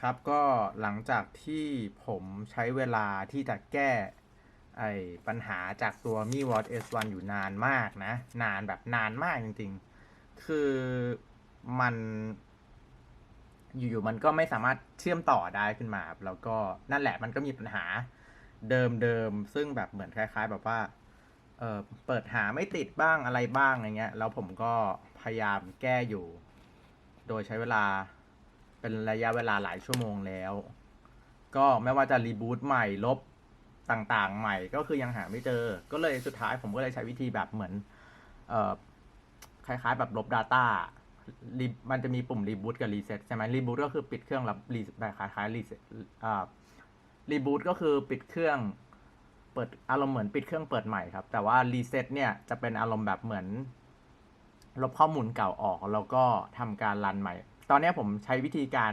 ครับก็หลังจากที่ผมใช้เวลาที่จะแก้ไอ้ปัญหาจากตัว Mi Watch S1 อยู่นานมากนะ นานแบบนานมากจริงๆ คือมัน อยู่ๆมันก็ไม่สามารถเชื่อมต่อได้ขึ้นมา แล้วก็นั่นแหละมันก็มีปัญหาเดิมๆ ซึ่งแบบเหมือนคล้าย ๆ แบบว่าเออเปิดหาไม่ติดบ้างอะไรบ้างอะไรเงี้ย แล้วผมก็พยายามแก้อยู่ โดยใช้เวลา เป็นระยะเวลาหลายชั่วโมงแล้ว ก็ไม่ว่าจะรีบูตใหม่ลบต่างๆ ใหม่ก็คือยังหาไม่เจอ ก็เลยสุดท้ายผมก็เลยใช้วิธีแบบเหมือนเอ่อคล้ายๆแบบลบ Data มันจะมีปุ่มรีบูตกับรีเซ็ตใช่ไหมรีบูตก็คือปิดเครื่องแล้วรีแบบคล้ายๆรีเซ็ตอ่ารีบูตก็คือปิดเครื่องเปิดอารมณ์เหมือนปิดเครื่องเปิดใหม่ครับ แต่ว่ารีเซ็ตเนี่ยจะเป็นอารมณ์แบบเหมือน ลบข้อมูลเก่าออกแล้วก็ทำการรันใหม่ ตอนนี้ผมใช้วิธีการ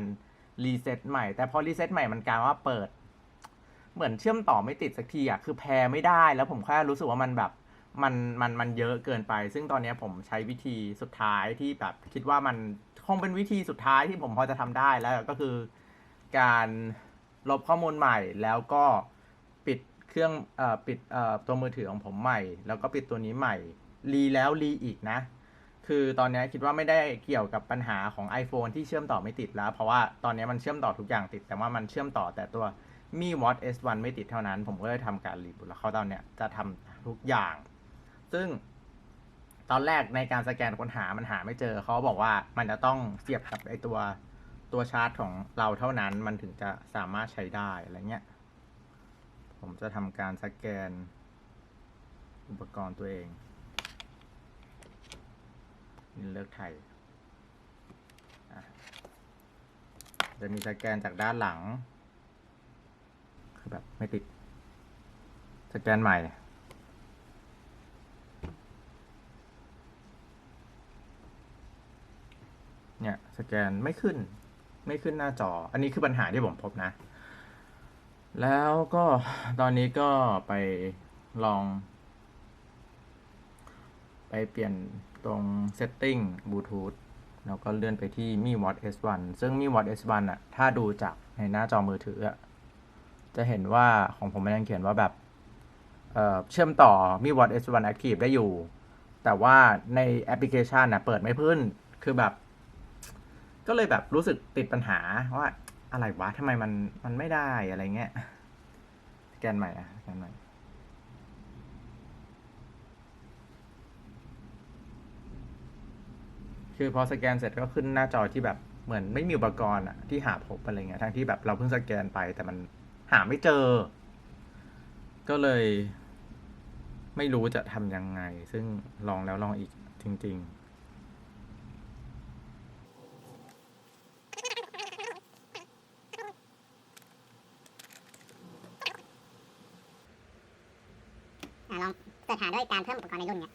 รีเซ็ตใหม่ แต่พอรีเซ็ตใหม่มันกลายว่าเปิด เหมือนเชื่อมต่อไม่ติดสักทีอะ คือแพรไม่ได้ แล้วผมแค่รู้สึกว่ามันแบบ มัน มัน มันเยอะเกินไป ซึ่งตอนนี้ผมใช้วิธีสุดท้ายที่แบบคิดว่ามันคงเป็นวิธีสุดท้ายที่ผมพอจะทำได้แล้วก็คือการลบข้อมูลใหม่แล้วก็ปิดเครื่องเอ่อปิดเอ่อตัวมือถือของผมใหม่ แล้วก็ปิดตัวนี้ใหม่รีแล้วรีอีกนะ คือตอนนี้คิดว่าไม่ได้เกี่ยวกับปัญหาของ iPhone ที่เชื่อมต่อไม่ติดแล้ว เพราะว่าตอนนี้มันเชื่อมต่อทุกอย่างติด แต่ว่ามันเชื่อมต่อแต่ตัว Mi Watch S1 ไม่ติดเท่านั้น ผมก็เลยทำการรีบูตแล้วเขาตอนเนี้ยจะทำทุกอย่าง ซึ่งตอนแรกในการสแกนค้นหามันหาไม่เจอ เขาบอกว่ามันจะต้องเสียบกับไอตัวตัวชาร์จของเราเท่านั้น มันถึงจะสามารถใช้ได้อะไรเงี้ย ผมจะทำการสแกนอุปกรณ์ตัวเอง นี่เลือกไทยจะมีสแกนจากด้านหลัง คือแบบไม่ติด สแกนใหม่ เนี่ยสแกนไม่ขึ้น ไม่ขึ้นหน้าจอ อันนี้คือปัญหาที่ผมพบนะ แล้วก็ตอนนี้ก็ไปลอง เปลี่ยนตรง setting Bluetooth แล้วก็เลื่อนไปที่ Mi Watch S1 ซึ่ง Mi Watch S1 อะถ้าดูจากในหน้าจอมือถืออะจะเห็นว่าของผมมันยังเขียนว่าแบบเเชื่อมต่อ Mi Watch S1 Active ได้อยู่ แต่ว่าในแอปพลิเคชันนะเปิดไม่ขึ้นคือแบบ ก็เลยแบบรู้สึกติดปัญหาว่าอะไรวะทำไมมันมันไม่ได้อะไรเงี้ยสแกนใหม่อะสแกนใหม่ คือพอสแกนเสร็จก็ขึ้นหน้าจอที่แบบเหมือนไม่มีอุปกรณ์อะที่หาพบอะไรเงี้ยทั้งที่แบบเราเพิ่งสแกนไปแต่มันหาไม่เจอ ก็เลย ไม่รู้จะทำยังไง ซึ่งลองแล้วลองอีกจริง ๆลองเสิร์ชหาด้วยการเพิ่มอุปกรณ์ในรุ่นเนี่ย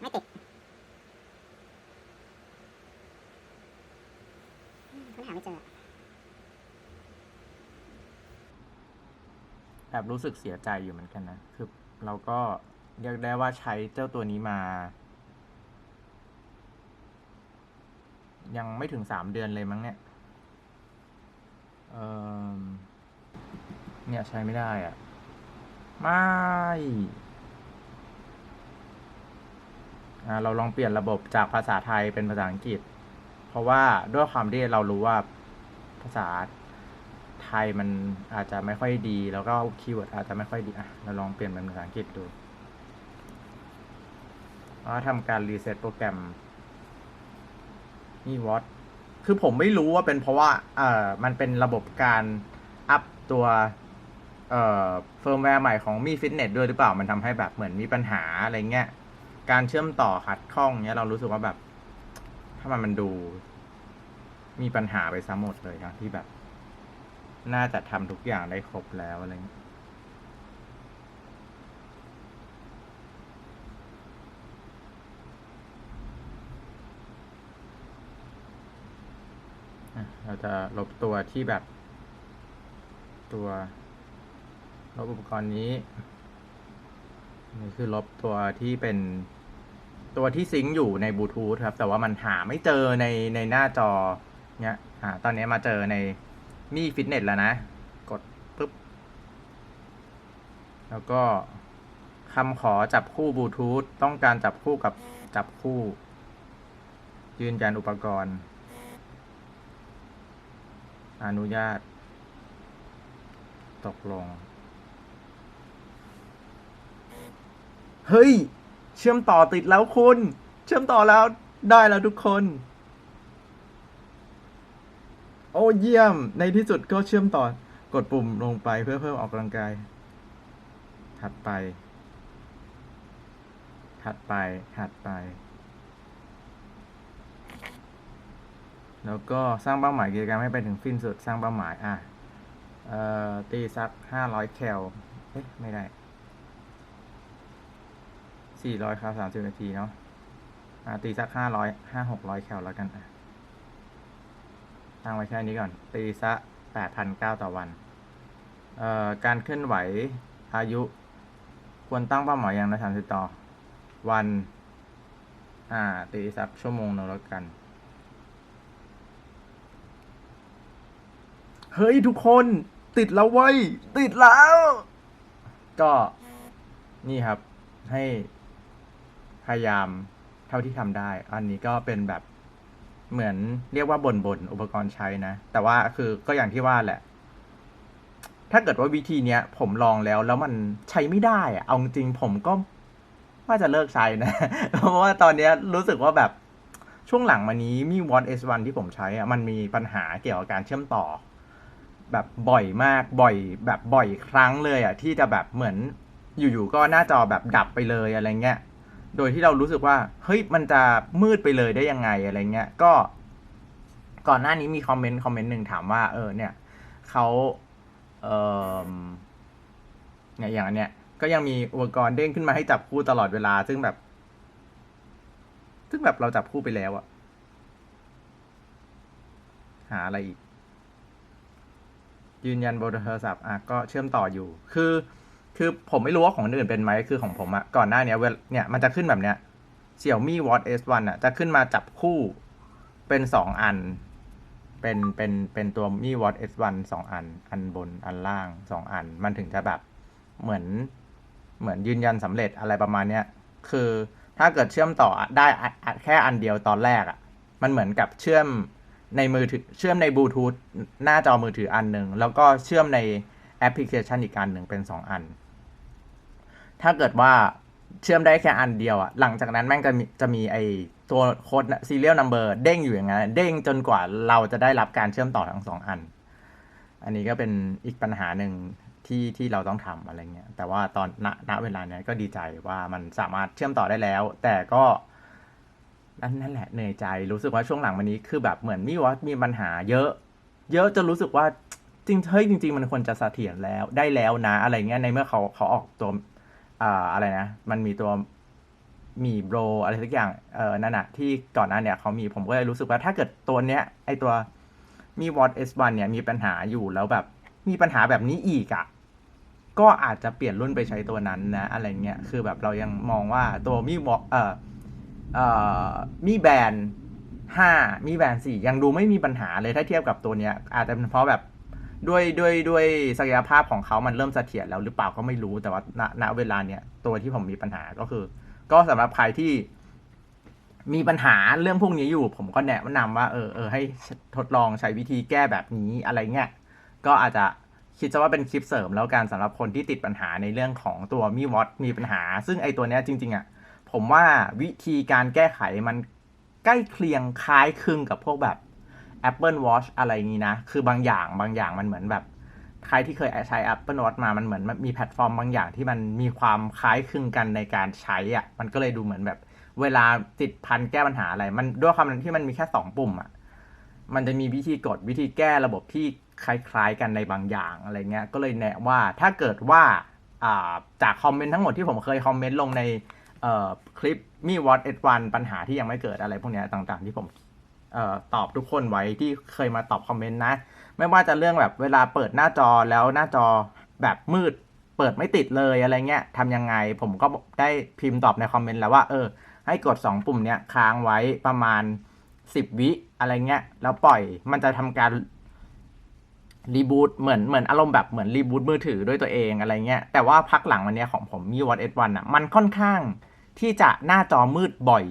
ไม่ติดอืมค้น หาไม่เจอแอบรู้สึกเสียใจอยู่เหมือนกันนะคือเราก็เรียกได้ว่าใช้เจ้าตัวนี้มา ยังไม่ถึงสามเดือนเลยมั้งเนี่ยเออเนี่ยใช้ไม่ได้อะไม่อ่าเราลองเปลี่ยนระบบจากภาษาไทยเป็นภาษาอังกฤษ เพราะว่าด้วยความที่เรารู้ว่าภาษาไทยมันอาจจะไม่ค่อยดี แล้วก็คีย์เวิร์ดอาจจะไม่ค่อยดีอะเราลองเปลี่ยนเป็นภาษาอังกฤษดูแล้วทำการรีเซ็ตโปรแกรมนี่วอตคือผมไม่รู้ว่าเป็นเพราะว่า เอ่อ มันเป็นระบบการอัพตัว เอ่อ เฟิร์มแวร์ใหม่ของมีฟิตเนสด้วยหรือเปล่า มันทำให้แบบเหมือนมีปัญหาอะไรเงี้ย การเชื่อมต่อขัดข้องเนี้ยเรารู้สึกว่าแบบ ถ้ามันมันดู มีปัญหาไปซะหมดเลยทั้งที่แบบ น่าจะทำทุกอย่างได้ครบแล้วอะไรเงี้ยเราจะลบตัวที่แบบ ตัวลบอุปกรณ์นี้นี่คือลบตัวที่เป็น ตัวที่ซิงค์อยู่ในบลูทูธครับแต่ว่ามันหาไม่เจอในในหน้าจอเนี่ยอ่าตอนนี้มาเจอในมี่ฟิตเนสแล้วนะ กดปุ๊บ แล้วก็คำขอจับคู่บลูทูธต้องการจับคู่กับจับคู่ ยืนยันอุปกรณ์ อนุญาต ตกลง เฮ้ย เชื่อมต่อติดแล้วคุณ เชื่อมต่อแล้วได้แล้วทุกคน โอ้เยี่ยม ในที่สุดก็เชื่อมต่อกดปุ่มลงไปเพื่อเพิ่มออกกำลังกาย ถัดไป ถัดไป ถัดไป แล้วก็สร้างเป้าหมายกิจกรรมให้ไปถึงสิ้นสุด สร้างเป้าหมาย อะ เอ่อ ตีสักห้าร้อยแคล เอ๊ะ ไม่ได้ สี่ร้อยครับสามสิบนาทีเนาะอ่าตีสักห้าร้อยห้าหกร้อยแคลแล้วกันตั้งไว้แค่นี้ก่อน ตีสักแปดพันเก้าต่อวัน เอ่อ การเคลื่อนไหวอายุ ควรตั้งเป้าหมายอย่างละสามสิบต่อ วัน อ่า ตีสักชั่วโมงนึงแล้วกัน เฮ้ย ทุกคนติดแล้วเว้ย ติดแล้ว ก็นี่ครับให้ พยายามเท่าที่ทำได้ อันนี้ก็เป็นแบบเหมือนเรียกว่าบนบนๆอุปกรณ์ใช้นะ แต่ว่าคือก็อย่างที่ว่าแหละ ถ้าเกิดว่าวิธีเนี้ย ผมลองแล้วแล้วมันใช้ไม่ได้อะเอาจริงผมก็ว่าจะเลิกใช้นะ เพราะว่าตอนเนี้ยรู้สึกว่าแบบช่วงหลังมานี้มี w a t S1 ที่ผมใช้อะมันมีปัญหาเกี่ยวกับการเชื่อมต่อ แบบบ่อยมากบ่อย แบบบ่อยครั้งเลยอะที่จะแบบเหมือนอยู่ๆก็หน้าจอแบบดับไปเลยอะไรเงี้ย โดยที่เรารู้สึกว่า เฮ้ยมันจะมืดไปเลยได้ยังไงอะไรเงี้ย ก็ ก่อนหน้านี้มีคอมเมนต์คอมเมนต์หนึ่งถามว่า เออ เนี่ยเขาเออเนี่ยอย่างเนี้ยก็ยังมีอุปกรณ์เด้งขึ้นมาให้จับคู่ตลอดเวลา ซึ่งแบบ ซึ่งแบบเราจับคู่ไปแล้วอะหาอะไรอีก ยืนยันบนโทรศัพท์อะก็เชื่อมต่ออยู่ คือ คือผมไม่รู้ว่าของอื่นเป็นไหมคือของผมอะก่อนหน้าเนี้ยเวลเนี่ยมันจะขึ้นแบบเนี้ย Xiaomi Watch S1 อะจะขึ้นมาจับคู่เป็นสองอัน เป็นเป็นเป็นตัว Mi Watch S1 สองอัน อันบนอันล่างสองอัน มันถึงจะแบบเหมือนเหมือนยืนยันสำเร็จอะไรประมาณเนี้ยคือถ้าเกิดเชื่อมต่อได้แค่อันเดียวตอนแรกอะมันเหมือนกับเชื่อมในมือถือเชื่อมในบลูทูธหน้าจอมือถืออันหนึ่งแล้วก็เชื่อมในแอปพลิเคชันอีกอันหนึ่งเป็นสองอัน ถ้าเกิดว่าเชื่อมได้แค่อันเดียวอะหลังจากนั้นแม่งจะมีจะมีไอตัวโค้ด serial number เด้งอยู่อย่างนั้นเด้งจนกว่าเราจะได้รับการเชื่อมต่อทั้งสองอัน อันนี้ก็เป็นอีกปัญหาหนึ่งที่ที่เราต้องทำอะไรเงี้ย แต่ว่าตอนณณเวลาเนี้ยก็ดีใจว่ามันสามารถเชื่อมต่อได้แล้ว แต่ก็นั่นนั่นแหละเหนื่อยใจรู้สึกว่าช่วงหลังวันนี้คือแบบเหมือนมีว่ามีปัญหาเยอะ เยอะจนรู้สึกว่าจริงเฮ้ยจริง ๆ มันควรจะเสถียรแล้วได้แล้วนะ อะไรเงี้ยในเมื่อเขาเขาออกตัว อ่าอะไรนะ มันมีตัวมีโบรอะไรสักอย่างเออนั่นอะที่ก่อนหน้าเนี่ยเขามีผมก็เลยรู้สึกว่าถ้าเกิดตัวเนี้ย ไอตัวมี Watch S1 เนี่ยมีปัญหาอยู่แล้วแบบ มีปัญหาแบบนี้อีกอะก็อาจจะเปลี่ยนรุ่นไปใช้ตัวนั้นนะ อะไรเงี้ยคือแบบเรายังมองว่าตัวมีวอเออเอ่อมีแบรนด์ห้ามีแบรนด์สี่ยังดูไม่มีปัญหาเลยถ้าเทียบกับตัวเนี้ย อาจจะเป็นเพราะแบบ ด้วยด้วยด้วยศักยภาพของเขามันเริ่มเสถียรแล้วหรือเปล่าก็ไม่รู้แต่ว่าณณเวลาเนี้ยตัวที่ผมมีปัญหาก็คือ ก็สำหรับใครที่มีปัญหาเรื่องพวกนี้อยู่ ผมก็แนะนำว่าเออเออให้ทดลองใช้วิธีแก้แบบนี้อะไรเงี้ยก็อาจจะคิดซะว่าเป็นคลิปเสริมแล้วกันสำหรับคนที่ติดปัญหาในเรื่องของตัวมีวอตมีปัญหา ซึ่งไอตัวเนี้ยจริง ๆอะผมว่าวิธีการแก้ไขมันใกล้เคียงคล้ายคลึงกับพวกแบบ Apple Watch อะไรอย่างนี้นะ คือบางอย่างบางอย่างมันเหมือนแบบ ใครที่เคยใช้ Apple Watch มา มันเหมือนมีแพลตฟอร์มบางอย่างที่มันมีความคล้ายคลึงกันในการใช้อะ มันก็เลยดูเหมือนแบบ เวลาติดพันแก้ปัญหาอะไร มันด้วยความที่มันมีแค่สองปุ่มอะ มันจะมีวิธีกดวิธีแก้ระบบที่คล้ายๆกันในบางอย่างอะไรเงี้ย ก็เลยแนะว่าถ้าเกิดว่าจากคอมเมนต์ทั้งหมดที่ผมเคยคอมเมนต์ลงในคลิปมี Watch S1 ปัญหาที่ยังไม่เกิดอะไรพวกเนี้ยต่างๆที่ผมเตอบทุกคนไว้ที่เคยมาตอบคอมเมนต์นะ ไม่ว่าจะเรื่องแบบเวลาเปิดหน้าจอแล้วหน้าจอแบบมืดเปิดไม่ติดเลยอะไรเงี้ยทำยังไงผมก็ได้พิมพ์ตอบในคอมเมนต์แล้วว่าเออ ให้กด 2 ปุ่มเนี้ยค้างไว้ประมาณ 10 วิอะไรเงี้ยแล้วปล่อยมันจะทำการรีบูตเหมือนเหมือนอารมณ์แบบเหมือนรีบูตมือถือด้วยตัวเองอะไรเงี้ยแต่ว่าพักหลังวันนี้ของผมมี Watch S1 อะมันค่อนข้างที่จะหน้าจอมืดบ่อย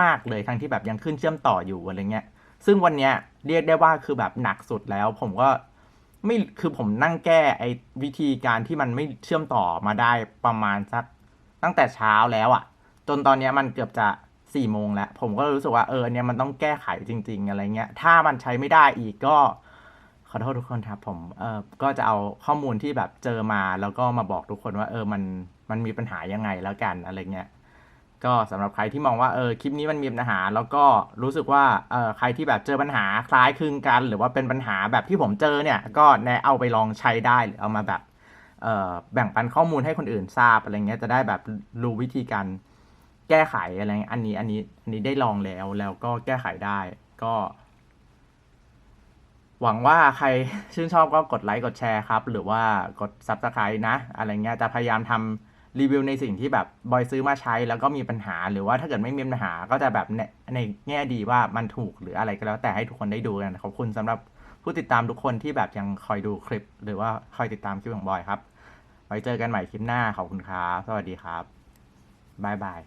มาก ๆ เลยทั้งที่แบบยังขึ้นเชื่อมต่ออยู่อะไรเงี้ย ซึ่งวันเนี้ยเรียกได้ว่าคือแบบหนักสุดแล้ว ผมก็ไม่คือผมนั่งแก้ไอ้วิธีการที่มันไม่เชื่อมต่อมาได้ประมาณสักตั้งแต่เช้าแล้วอะ่ะ จนตอนเนี้ยมันเกือบจะสี่โมงแล้ว ผมก็รู้สึกว่าเออเนี้ยมันต้องแก้ไขจริง ๆ อะไรเงี้ย ถ้ามันใช้ไม่ได้อีกก็ ขอโทษทุกคนครับ ผมเออก็จะเอาข้อมูลที่แบบเจอมาแล้วก็มาบอกทุกคนว่า เออมันมันมีปัญหายังไงแล้วกันอะไรเงี้ย ก็สำหรับใครที่มองว่าเออคลิปนี้มันมีปัญหา แล้วก็รู้สึกว่าเออใครที่แบบเจอปัญหาคล้ายคลึงกัน หรือว่าเป็นปัญหาแบบที่ผมเจอเนี่ย ก็แนะเอาไปลองใช้ได้หรือเอามาแบบเออแบ่งปันข้อมูลให้คนอื่นทราบอะไรเงี้ยจะได้แบบรู้วิธีการแก้ไขอะไรเงี้ยอันนี้อันนี้อันนี้ได้ลองแล้วแล้วก็แก้ไขได้ก็ หวังว่าใครชื่นชอบก็กดไลค์กดแชร์ครับ หรือว่ากด Subscribe นะ อะไรเงี้ยจะพยายามทำ รีวิวในสิ่งที่แบบบอยซื้อมาใช้แล้วก็มีปัญหา หรือว่าถ้าเกิดไม่มีปัญหาก็จะแบบในในแง่ดีว่ามันถูกหรืออะไรก็แล้วแต่ให้ทุกคนได้ดูกันขอบคุณสำหรับผู้ติดตามทุกคนที่แบบยังคอยดูคลิป หรือว่าคอยติดตามคลิปของบอยครับ ไว้เจอกันใหม่คลิปหน้าขอบคุณครับสวัสดีครับบายบาย